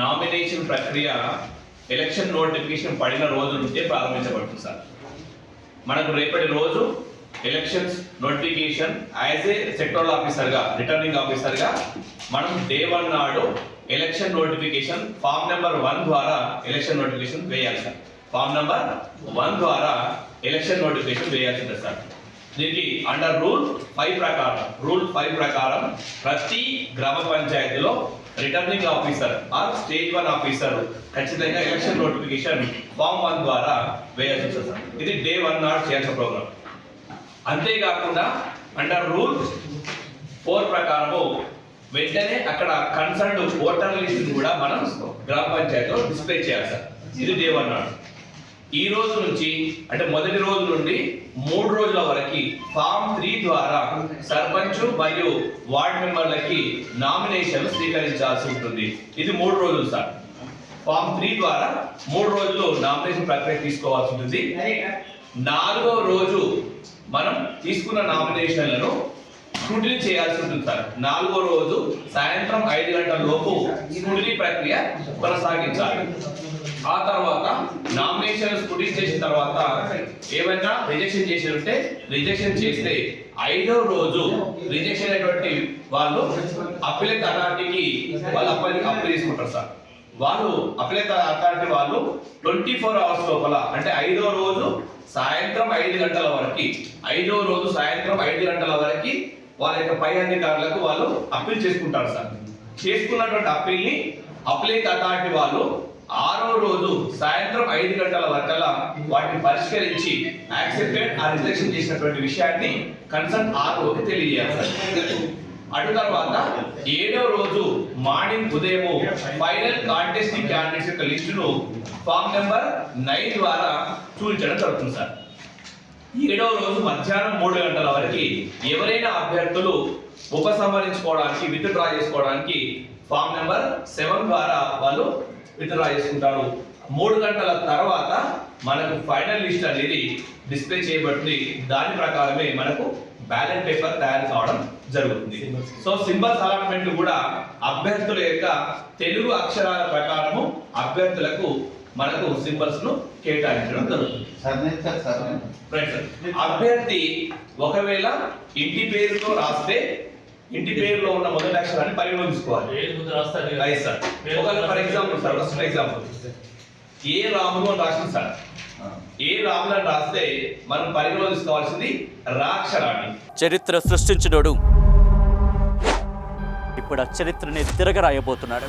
Nomination ప్రక్రియ election notification పడిన రోజు నుంచే ప్రారంభించబడుతుంది సార్. మనకు రేపటి రోజు elections notification as a sectoral ఆఫీసర్గా రిటర్నింగ్ ఆఫీసర్గా మనం డే వన్ నాడు election notification form number one ద్వారా ఎలక్షన్ నోటిఫికేషన్ వేయాలి సార్. ఫామ్ నెంబర్ వన్ ద్వారా ఎలక్షన్ నోటిఫికేషన్ వేయాల్సిందే సార్. దీనికి అండర్ రూల్ ఫైవ్ ప్రకారం రూల్ ఫైవ్ ప్రకారం ప్రతి గ్రామ పంచాయతీలో returning officer or state one officer ఖచ్చితంగా ఎలక్షన్ నోటిఫికేషన్ ఫామ్ వన్ ద్వారా వేయాల్సి వస్తుంది సార్ ఇది డే వన్ నాట్ చేయాల్సిన ప్రోగ్రామ్ అంతేకాకుండా అండర్ రూల్ ఫోర్ ప్రకారము వెంటనే అక్కడ కన్సర్న్ ఓటర్ లిస్ట్ కూడా మనం గ్రామ పంచాయతీలో డిస్ప్లే చేయాలి సార్ ఇది డే వన్ నాట్ ఈ రోజు నుంచి అంటే మొదటి రోజు నుండి మూడు రోజుల వరకు ఫామ్ త్రీ ద్వారా సర్పంచ్ మరియు వార్డ్ మెంబర్లకి నామినేషన్ స్వీకరించాల్సి ఉంటుంది. ఇది మూడు రోజులు సార్. ఫామ్ త్రీ ద్వారా మూడు రోజులు నామినేషన్ ప్రక్రియ తీసుకోవాల్సి ఉంటుంది. నాలుగో రోజు మనం తీసుకున్న నామినేషన్లను స్క్రూటినీ చేయాల్సి ఉంటుంది సార్. నాలుగో రోజు సాయంత్రం ఐదు గంటల లోపు స్క్రూటినీ ప్రక్రియ కొనసాగించాలి. ఆ తర్వాత నామినేషన్ స్క్రూటినీ చేసిన తర్వాత ఏమైనా రిజెక్షన్ చేసి ఉంటే రిజెక్షన్ చేస్తే ఐదో రోజు రిజెక్షన్ అయినటువంటి వాళ్ళు అప్పిలేట్ అథారిటీకి వాళ్ళు అప్పీల్ అప్లై చేసుకుంటారు సార్. వాళ్ళు అప్లై అథారిటీ వాళ్ళు ట్వంటీ ఫోర్ అవర్స్ లోపల అంటే ఐదో రోజు సాయంత్రం ఐదు గంటల వరకు ఐదో రోజు సాయంత్రం ఐదు గంటల వరకు వాళ్ళ యొక్క పై అధికారులకు వాళ్ళు అప్పీల్ చేసుకుంటారు సార్. చేసుకున్నటువంటి అప్పీల్ని అప్లేట్ అథారిటీ వాళ్ళు ఆరో రోజు సాయంత్రం ఐదు గంటల వరకల్లా వాటిని పరిష్కరించి యాక్సెప్టెడ్ ఆ రిజెక్షన్ చేసినటువంటి విషయాన్ని కన్సర్న్ ఆర్ఓకి తెలియజేయాలి సార్. అటు తర్వాత ఏడో రోజు మార్నింగ్ ఉదయం ఫైనల్ కాంటెస్ట్ క్యాండిడేట్స్ యొక్క లిస్టును ఫామ్ నెంబర్ నైన్ ద్వారా చూపించడం జరుగుతుంది సార్. ఏడవ రోజు మధ్యాహ్నం మూడు గంటల వరకు ఎవరైనా అభ్యర్థులు ఉపసంహరించుకోవడానికి విత్డ్రా చేసుకోవడానికి ఫామ్ నెంబర్ సెవెన్ ద్వారా వాళ్ళు విత్డ్రా చేసుకుంటారు. మూడు గంటల తర్వాత మనకు ఫైనల్ లిస్ట్ అనేది డిస్ప్లే చేయబడుతుంది. దాని ప్రకారమే మనకు బ్యాలెట్ పేపర్ తయారు కావడం జరుగుతుంది. సో సింబల్స్ అలాట్మెంట్ కూడా అభ్యర్థుల యొక్క తెలుగు అక్షరాల ప్రకారము అభ్యర్థులకు మనకు సింబల్స్ను కేటాయించడం జరుగుతుంది. Surname sir surname right sir. అభ్యర్థి ఒకవేళ ఇంటి పేరుతో రాస్తే ఇంటి పేరులో ఉన్న మొదటి అక్షరాన్ని ఒకవేళ for example sir first example. A Ramulu అని రాసింది సార్? ఏ రాములు అని రాస్తే మనం పరిగణలో తీసుకోవాల్సింది రా అక్షరాన్ని చరిత్ర సృష్టించినోడు. ఇప్పుడు ఆ చరిత్రని తిరగరాయబోతున్నాడు.